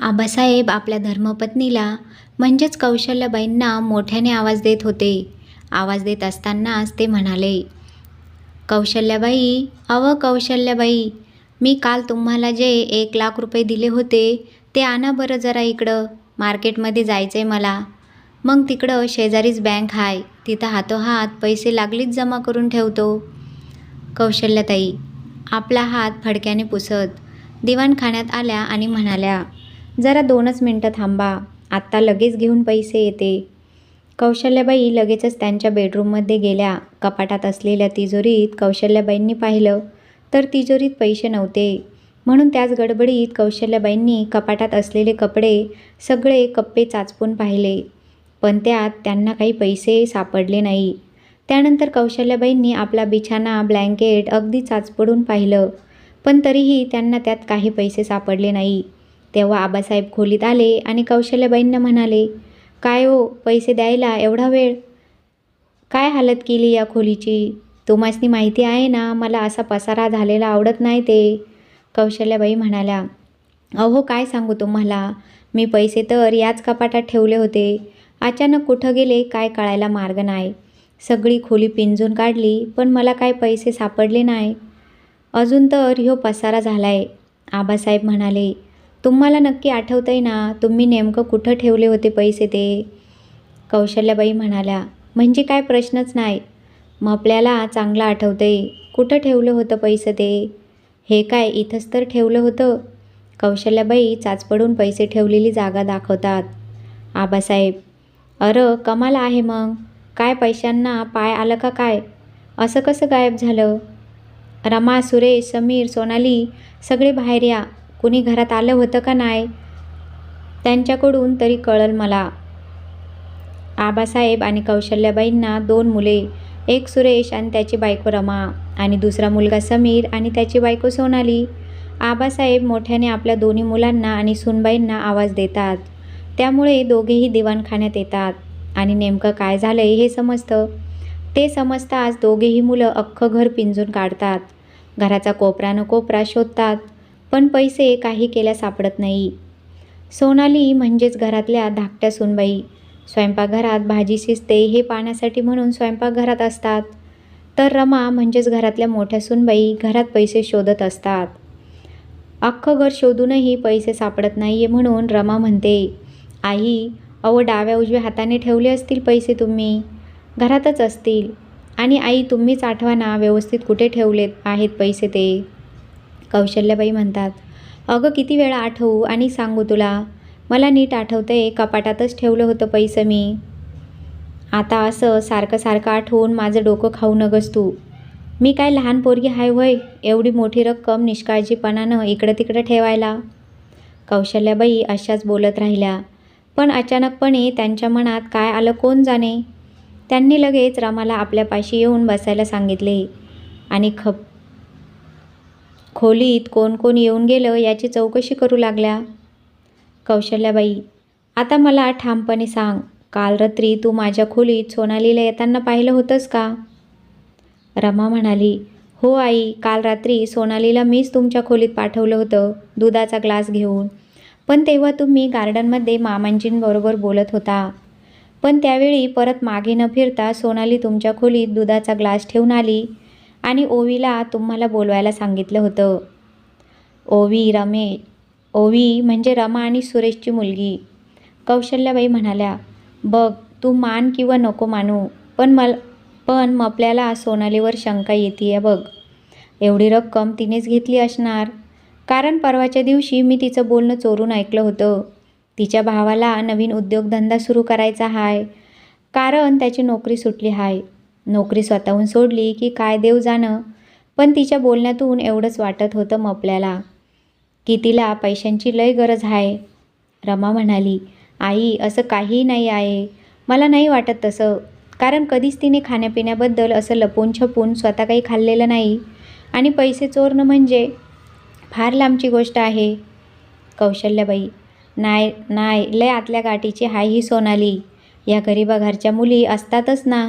आबासाहेब आपल्या धर्मपत्नीला म्हणजेच कौशल्याबाईंना मोठ्याने आवाज देत होते. आवाज देत असतानाच ते म्हणाले कौशल्याबाई अव कौशल्याबाई मी काल तुम्हाला जे एक लाख रुपये दिले होते ते आणा बरं जरा इकडं मार्केटमध्ये जायचं आहे मला. मग तिकडं शेजारीच बँक आहे तिथं हातोहात पैसे लागलीच जमा करून ठेवतो. कौशल्याताई आपला हात फडक्याने पुसत दिवाणखान्यात आल्या आणि म्हणाल्या जरा दोनच मिनटं थांबा. आत्ता लगेच घेऊन पैसे येते. कौशल्याबाई लगेचच त्यांच्या बेडरूममध्ये गेल्या. कपाटात असलेल्या तिजोरीत कौशल्याबाईंनी पाहिलं तर तिजोरीत पैसे नव्हते. म्हणून त्याच गडबडीत कौशल्याबाईंनी कपाटात असलेले कपडे सगळे कप्पे चाचपून पाहिले. पण त्यात त्यांना काही पैसे सापडले नाही. त्यानंतर कौशल्याबाईंनी आपला बिछाना ब्लँकेट अगदी चाचपडून पाहिलं. पण तरीही त्यांना त्यात काही पैसे सापडले नाही. तेव्हा आबासाहेब खोलीत आले आणि कौशल्याबाईंना म्हणाले काय हो पैसे द्यायला एवढा वेळ? काय हालत केली या खोलीची? तुम्हासनी माहिती आहे ना मला असा पसारा झालेला आवडत नाही ते. कौशल्याबाई म्हणाल्या अहो काय सांगू तुम्हाला? मी पैसे तर याच कपाटात ठेवले होते. अचानक कुठं गेले काय कळायला मार्ग नाही. सगळी खोली पिंजून काढली पण मला काय पैसे सापडले नाही. अजून तर ह्यो पसारा झालाय. आबासाहेब म्हणाले तुम्हाला नक्की आठवतंय ना तुम्ही नेमकं कुठं ठेवले होते पैसे ते? कौशल्याबाई म्हणाल्या म्हणजे काय प्रश्नच नाही. मग आपल्याला चांगलं आठवतंय. कुठं ठेवलं होतं पैसे ते? हे काय इथंच तर ठेवलं होतं? कौशल्याबाई चाचपडून पैसे ठेवलेली जागा दाखवतात. आबासाहेब अरं कमाल आहे मग. काय पैशांना पाय आलं का काय? असं कसं गायब झालं? रमा सुरेश समीर सोनाली सगळे बाहेर या. कुणी घरात आलं होतं का नाही? त्यांच्याकडून तरी कळल मला. आबासाहेब आणि कौशल्याबाईंना दोन मुले एक सुरेश आणि त्याची बायको रमा आणि दुसरा मुलगा समीर आणि त्याची बायको सोनाली. आबासाहेब मोठ्याने आपल्या दोन्ही मुलांना आणि सुनबाईंना आवाज देतात. त्यामुळे दोघेही दिवाणखान्यात येतात. आणि नेमकं काय झालं हे समजतं? ते समजताच दोघेही मुलं अख्खं घर पिंजून काढतात. घराचा कोपरा न कोपरा शोधतात. पण पैसे काही केल्या सापडत नाही. सोनाली म्हणजेच घरातल्या धाकट्या सुनबाई स्वयंपाकघरात भाजी शिजते हे पाहण्यासाठी म्हणून स्वयंपाकघरात असतात. तर रमा म्हणजेच घरातल्या मोठ्या सुनबाई घरात पैसे शोधत असतात. अख्खं घर शोधूनही पैसे सापडत नाही आहे म्हणून रमा म्हणते आई अहो डाव्या उजव्या हाताने ठेवले असतील पैसे तुम्ही? घरातच असतील. आणि आई तुम्हीच आठवा ना व्यवस्थित कुठे ठेवलेत आहेत पैसे ते? कौशल्याबाई म्हणतात अगं किती वेळा आठवू आणि सांगू तुला? मला नीट आठवतं आहे कपाटातच ठेवलं होतं पैसं मी. आता असं सारखं सारखं आठवून माझं डोकं खाऊ नगस तू. मी काय लहान पोरगी हाय वय एवढी मोठी रक्कम निष्काळजीपणानं इकडं तिकडं ठेवायला? कौशल्याबाई अशाच बोलत राहिल्या. पण अचानकपणे त्यांच्या मनात काय आलं कोण जाणे? त्यांनी लगेच रमाला आपल्यापाशी येऊन बसायला सांगितले. आणि खप खोलीत कोण कोण येऊन गेलं याची चौकशी करू लागल्या. कौशल्याबाई आता मला ठामपणे सांग काल रात्री तू माझ्या खोलीत सोनालीला येताना पाहिलं होतंस का? रमा म्हणाली हो आई काल रात्री सोनालीला मीच तुमच्या खोलीत पाठवलं होतं दुधाचा ग्लास घेऊन. पण तेव्हा तुम्ही गार्डनमध्ये मामांजींबरोबर बोलत होता. पण त्यावेळी परत मागे न फिरता सोनाली तुमच्या खोलीत दुधाचा ग्लास ठेवून आली. आणि ओवीला तुम्हाला बोलवायला सांगितलं होतं. ओवी रमे ओवी म्हणजे रमा आणि सुरेशची मुलगी. कौशल्याबाई म्हणाल्या बघ तू मान किंवा नको मानू पण मल पण मग आपल्याला सोनालीवर शंका येते बघ. एवढी रक्कम तिनेच घेतली असणार. कारण परवाच्या दिवशी मी तिचं बोलणं चोरून ऐकलं होतं. तिच्या भावाला नवीन उद्योगधंदा सुरू करायचा आहे कारण त्याची नोकरी सुटली आहे नोकरी स्वतःहून सोडली की काय देव जाणं? पण तिच्या बोलण्यातून एवढंच वाटत होतं मग आपल्याला की तिला पैशांची लय गरज आहे रमा म्हणाली आई असं काहीही नाही आहे. मला नाही वाटत तसं. कारण कधीच तिने खाण्यापिण्याबद्दल असं लपून छपून स्वतः काही खाल्लेलं नाही. आणि पैसे चोरणं म्हणजे फार लांबची गोष्ट आहे. कौशल्याबाई नाही नाही लय आतल्या गाठीची हाय ही सोनाली. या गरीबा घरच्या मुली असतातच ना.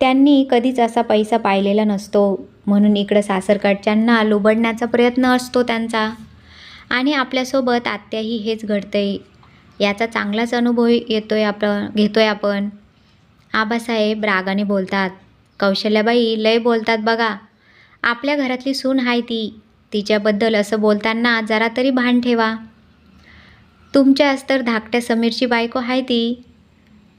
त्यांनी कधीच असा पैसा पाहिलेला नसतो. म्हणून इकडं सासरकडच्यांना लुबडण्याचा प्रयत्न असतो त्यांचा. आणि आपल्यासोबत आत्याही हेच घडतंय. याचा चांगलाच अनुभव येतोय आपण घेतोय आपण. आबासाहेब रागाने बोलतात. कौशल्याबाई लय बोलतात बघा. आपल्या घरातली सून आहे ती. तिच्याबद्दल असं बोलताना जरा तरी भान ठेवा. तुमच्याच तर धाकट्या समीरची बायको आहे ती.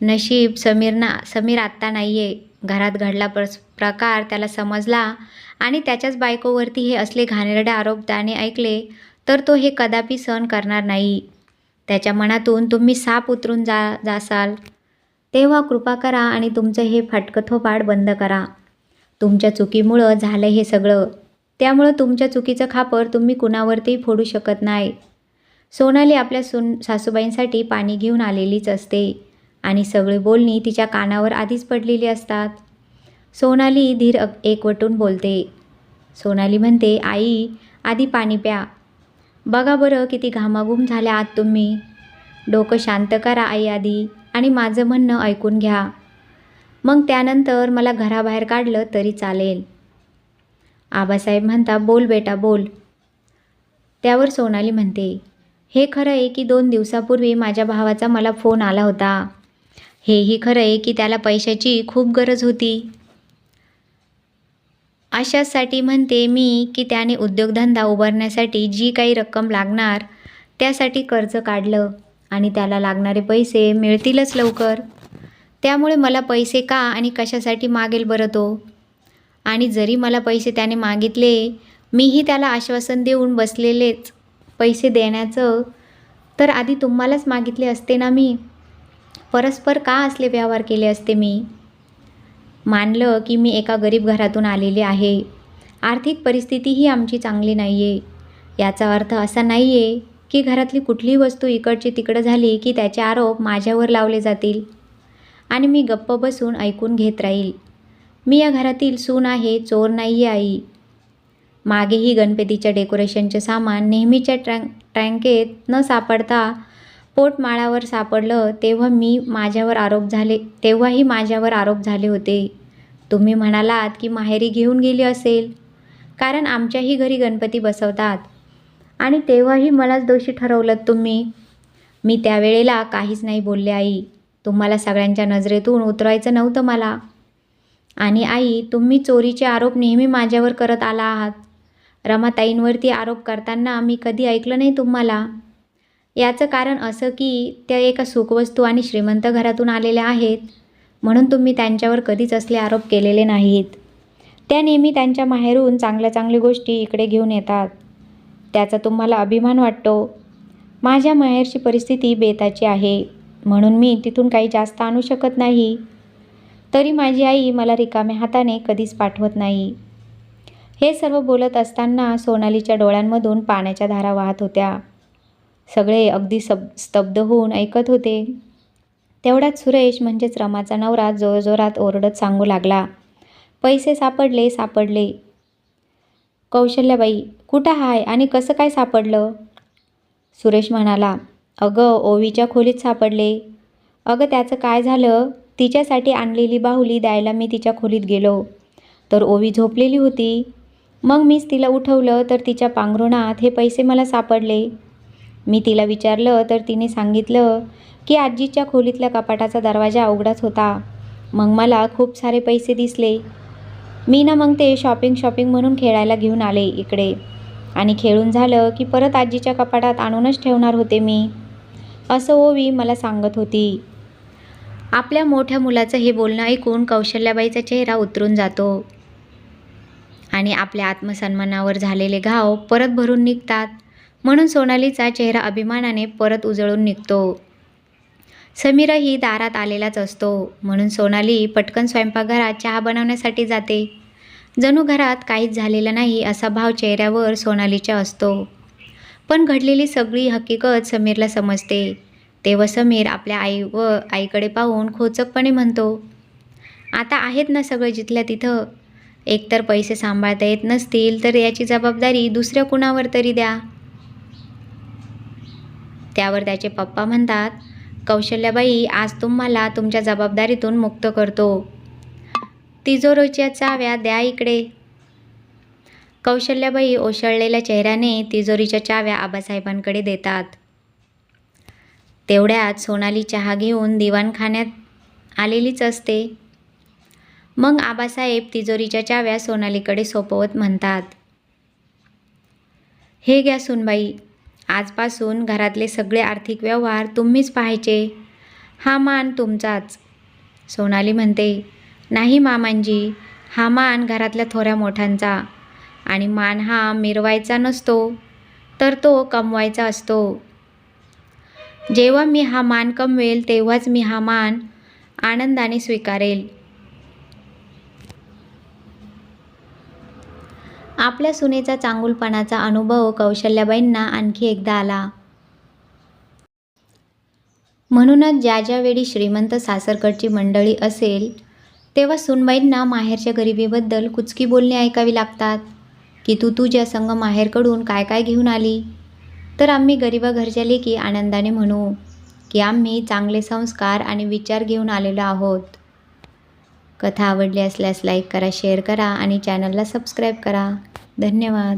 नशीब समीरना समीर आत्ता नाही आहे घरात घडला प्रस प्रकार त्याला समजला आणि त्याच्याच बायकोवरती हे असले घाणेरडे आरोप त्याने ऐकले तर तो हे कदापि सहन करणार नाही. त्याच्या मनातून तुम्ही साप उतरून जा जासाल. तेव्हा कृपा करा आणि तुमचं हे फाटकथोपाड बंद करा. तुमच्या चुकीमुळं झालं हे सगळं. त्यामुळं तुमच्या चुकीचं खापर तुम्ही कुणावरतीही फोडू शकत नाही. सोनाली आपल्या सून सासूबाईंसाठी पाणी घेऊन आलेलीच असते. आणि सगळी बोलणी तिच्या कानावर आधीच पडलेली असतात. सोनाली धीर एकवटून बोलते. सोनाली म्हणते आई आधी पाणी प्या. बघा बरं किती घामाघूम झाल्या आत तुम्ही. डोकं शांत करा आई आधी आणि माझं म्हणणं ऐकून घ्या. मग त्यानंतर मला घराबाहेर काढलं तरी चालेल. आबासाहेब म्हणता बोल बेटा बोल. त्यावर सोनाली म्हणते हे खरं आहे की दोन दिवसापूर्वी माझ्या भावाचा मला फोन आला होता. हेही खरं आहे की त्याला पैशाची खूप गरज होती. अशाचसाठी म्हणते मी की त्याने उद्योगधंदा उभारण्यासाठी जी काही रक्कम लागणार त्यासाठी कर्ज काढलं आणि त्याला लागणारे पैसे मिळतीलच लवकर. त्यामुळे मला पैसे का आणि कशासाठी मागेल बरं तो? आणि जरी मला पैसे त्याने मागितले मीही त्याला आश्वासन देऊन बसलेलेच पैसे देण्याचं. तर आधी तुम्हालाच मागितले असते ना मी? परस्पर का असले व्यवहार केले असते मी? मानलं की मी एका गरीब घरातून आलेले आहे. आर्थिक परिस्थितीही आमची चांगली नाही आहे याचा अर्थ असा नाही आहे की घरातली कुठलीही वस्तू इकडची तिकडं झाली की त्याचे आरोप माझ्यावर लावले जातील. आणि मी गप्प बसून ऐकून घेत राहील. मी या घरातील सून आहे चोर नाही आहे आई. मागेही गणपतीच्या डेकोरेशनचे सामान नेहमीच्या ट्रँक ट्रँकेत न सापडता पोटमाळावर सापडलं तेव्हा मी माझ्यावर आरोप झाले तेव्हाही माझ्यावर आरोप झाले होते. तुम्ही म्हणालात की माहेरी घेऊन गेली असेल. कारण आमच्याही घरी गणपती बसवतात. आणि तेव्हाही मलाच दोषी ठरवलं तुम्ही. मी त्यावेळेला काहीच नाही बोलले आई. तुम्हाला सगळ्यांच्या नजरेतून उतरायचं नव्हतं मला. आणि आई तुम्ही चोरीचे आरोप नेहमी माझ्यावर करत आला आहात. रमाताईंवरती आरोप करताना मी कधी ऐकलं नाही तुम्हाला. याचं कारण असं की त्या एका सुखवस्तू आणि श्रीमंत घरातून आलेल्या आहेत. म्हणून तुम्ही त्यांच्यावर कधीच असले आरोप केलेले नाहीत. त्या नेहमी त्यांच्या माहेरून चांगल्या चांगल्या गोष्टी इकडे घेऊन येतात. त्याचा तुम्हाला अभिमान वाटतो. माझ्या माहेरची परिस्थिती बेताची आहे. म्हणून मी तिथून काही जास्त आणू शकत नाही. तरी माझी आई मला रिकाम्या हाताने कधीच पाठवत नाही. हे सर्व बोलत असताना सोनालीच्या डोळ्यांमधून पाण्याच्या धारा वाहत होत्या. सगळे अगदी सब स्तब्ध होऊन ऐकत होते. तेवढ्यात सुरेश म्हणजेच रमाचा नवरा जोरजोरात ओरडत सांगू लागला पैसे सापडले सापडले. कौशल्याबाई कुठं हाय आणि कसं काय सापडलं? सुरेश म्हणाला अगं ओवीच्या खोलीत सापडले. अगं त्याचं काय झालं? तिच्यासाठी आणलेली बाहुली द्यायला मी तिच्या खोलीत गेलो. तर ओवी झोपलेली होती. मग मीच तिला उठवलं तर तिच्या पांघरुणात हे पैसे मला सापडले. मी तिला विचारलं तर तिने सांगितलं की आजीच्या खोलीतल्या कपाटाचा दरवाजा उघडाच होता. मग मला खूप सारे पैसे दिसले. मी ना मग ते शॉपिंग शॉपिंग म्हणून खेळायला घेऊन आले इकडे. आणि खेळून झालं की परत आजीच्या कपाटात आणूनच ठेवणार होते मी. असं ओवी मला सांगत होती. आपल्या मोठ्या मुलाचं हे बोलणं ऐकून कौशल्याबाईचा चेहरा उतरून जातो. आणि आपल्या आत्मसन्मानावर झालेले घाव परत भरून निघतात. म्हणून सोनालीचा चेहरा अभिमानाने परत उजळून निघतो. समीरही दारात आलेलाच असतो. म्हणून सोनाली पटकन स्वयंपाकघरात चहा बनवण्यासाठी जाते. जणू घरात काहीच झालेलं नाही असा भाव चेहऱ्यावर सोनालीच्या असतो. पण घडलेली सगळी हकीकत समीरला समजते. तेव्हा समीर आपल्या आई व आईकडे पाहून खोचकपणे म्हणतो आता आहेत ना सगळं जिथल्या तिथं? एकतर पैसे सांभाळता येत नसतील तर याची जबाबदारी दुसऱ्या कुणावर तरी द्या. त्यावर त्याचे पप्पा म्हणतात कौशल्याबाई आज तुम्हाला तुमच्या जबाबदारीतून मुक्त करतो. तिजोरीच्या चाव्या द्या इकडे. कौशल्याबाई ओसळलेल्या चेहऱ्याने तिजोरीच्या चाव्या आबासाहेबांकडे देतात. तेवढ्यात सोनाली चहा घेऊन दिवाणखान्यात आलेलीच असते. मग आबासाहेब तिजोरीच्या चाव्या सोनालीकडे सोपवत म्हणतात हे घ्या सुनबाई आजपासून घरातले सगळे आर्थिक व्यवहार तुम्हीच पाहायचे. हा मान तुमचाच. सोनाली म्हणते नाही मामांजी हा मान घरातल्या थोऱ्या मोठ्यांचा. आणि मान हा मिरवायचा नसतो तर तो कमवायचा असतो. जेव्हा मी हा मान कमवेल तेव्हाच मी हा मान आनंदाने स्वीकारेल. आपल्या सुनेचा चांगुलपणाचा अनुभव कौशल्याबाईंना आणखी एकदा आला. म्हणूनच ज्या ज्यावेळी श्रीमंत सासरकडची मंडळी असेल तेव्हा सुनबाईंना माहेरच्या गरिबीबद्दल कुचकी बोलणे ऐकावी लागतात. की तू तुझ्या संग माहेरकडून काय काय घेऊन आली तर आम्ही गरिबा घरच्या लेकी आनंदाने म्हणू की आम्ही चांगले संस्कार आणि विचार घेऊन आलेलो आहोत. कथा आवडली असल्यास लाईक करा शेअर करा आणि चॅनलला सबस्क्राईब करा. धन्यवाद.